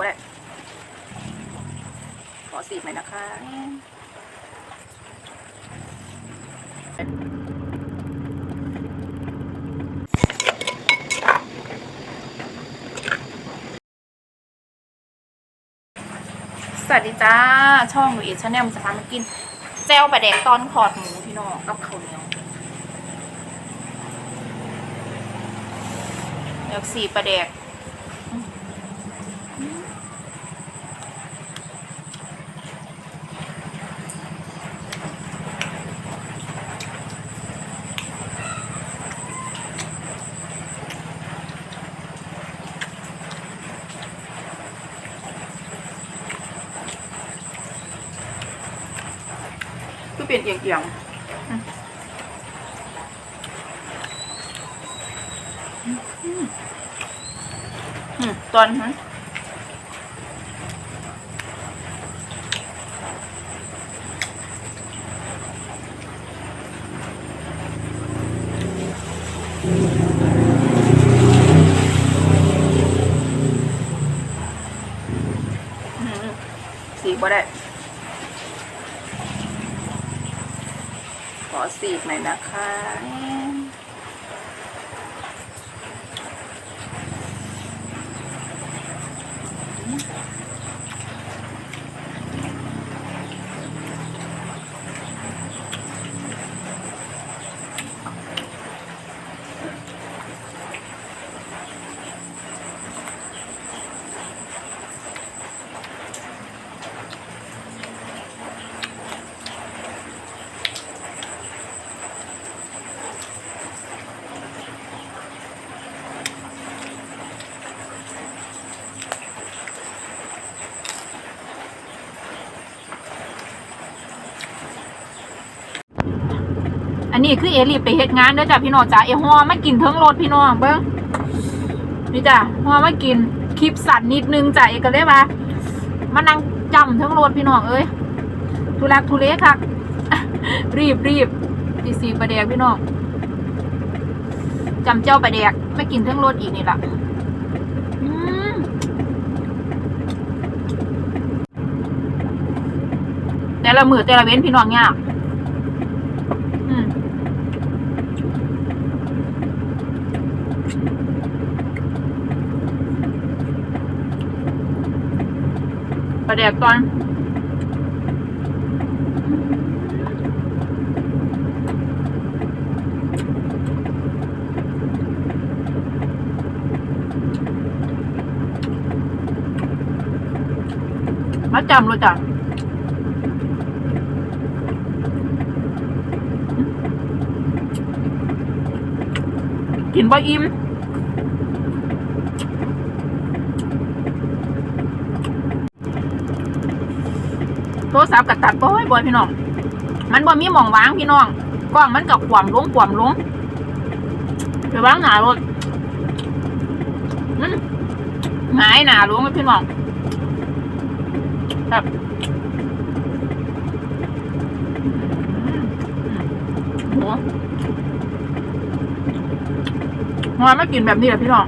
ก็ได้ขอสีบหน่อยนะคะสวัสดีจ้า ช่องหนูเอชแนลจะพามากิน แจวปลาแดกตอนขอดหมูพี่น้องกับข้าวเหนียวเลือกสีปลาแดก เปลี่ยนเอียงเอียงๆอืมอืมตอนนั้นอืมสีบ่ได้ ขอสีบหน่อยนะคะ อันนี้คือเอรีบไปเฮ็ดงานเด้อจ้ะพี่น้องจ้ะเอฮอมากินเทิงรถพี่น้องเบิ้งนี่จ้ะฮอมากินคลิปสั่นนิดนึงจ้ะเอก็เลยว่ามานั่งจำเทิงรถพี่น้องเอ้ยทุลักทุเลคักรีบรีบตีสีประแดกพี่น้องจำเจ้าประแดกไม่กินเทิงรถอีกนี่ละแต่ละมือแต่ละเว้นพี่น้องยาก อืม ประเดี๋ยวก่อนมาจำเลยจ้ะกินบ่อิ่ม โทรศัพท์กับตัดบ่อยบ่อยพี่น้อง มันบ่มีหม่องวางพี่น้องกล้องมันกับขวามลงขวามลงไปวางหนารถหงายหนาลงเลยพี่น้องครับอืมโหงอนไม่กินแบบนี้แหละพี่น้อง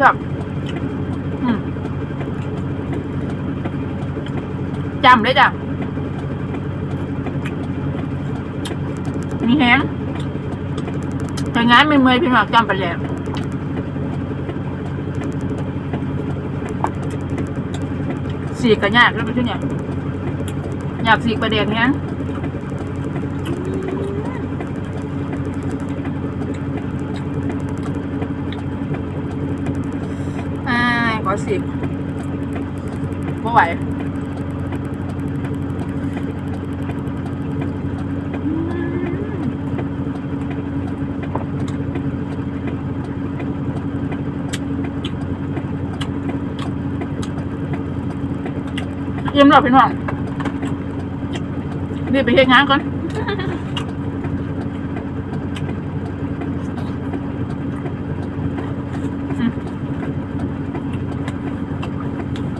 แบบจำเลยจ้ะ มีแห้งแต่งานไม่เมื่อยพี่น้องจำไปแล้วสีกก็ยากแล้วไปที่เนี่ยอยากสีประเด็นแห้งอ่าขอสีกไม่ไหว เยี่มแล้วพี่น้องรีบไปเฮ็ดงานก่อน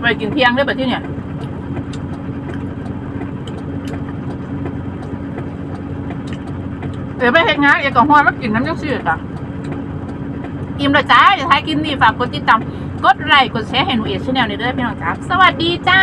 ไปกินเที่ยงได้แบบที่เนี่ยเดี๋ยวไปเฮ็ดงานเอกกับฮอนมากินน้ำยังซื่อจ้ะอิ่มเลยจ้าอย่าทายกินนี่ฝากกดติดตามกดไลค์กดแชร์ให้หนูเอชแนลในเด้อพี่น้องจ้าสวัสดีจ้า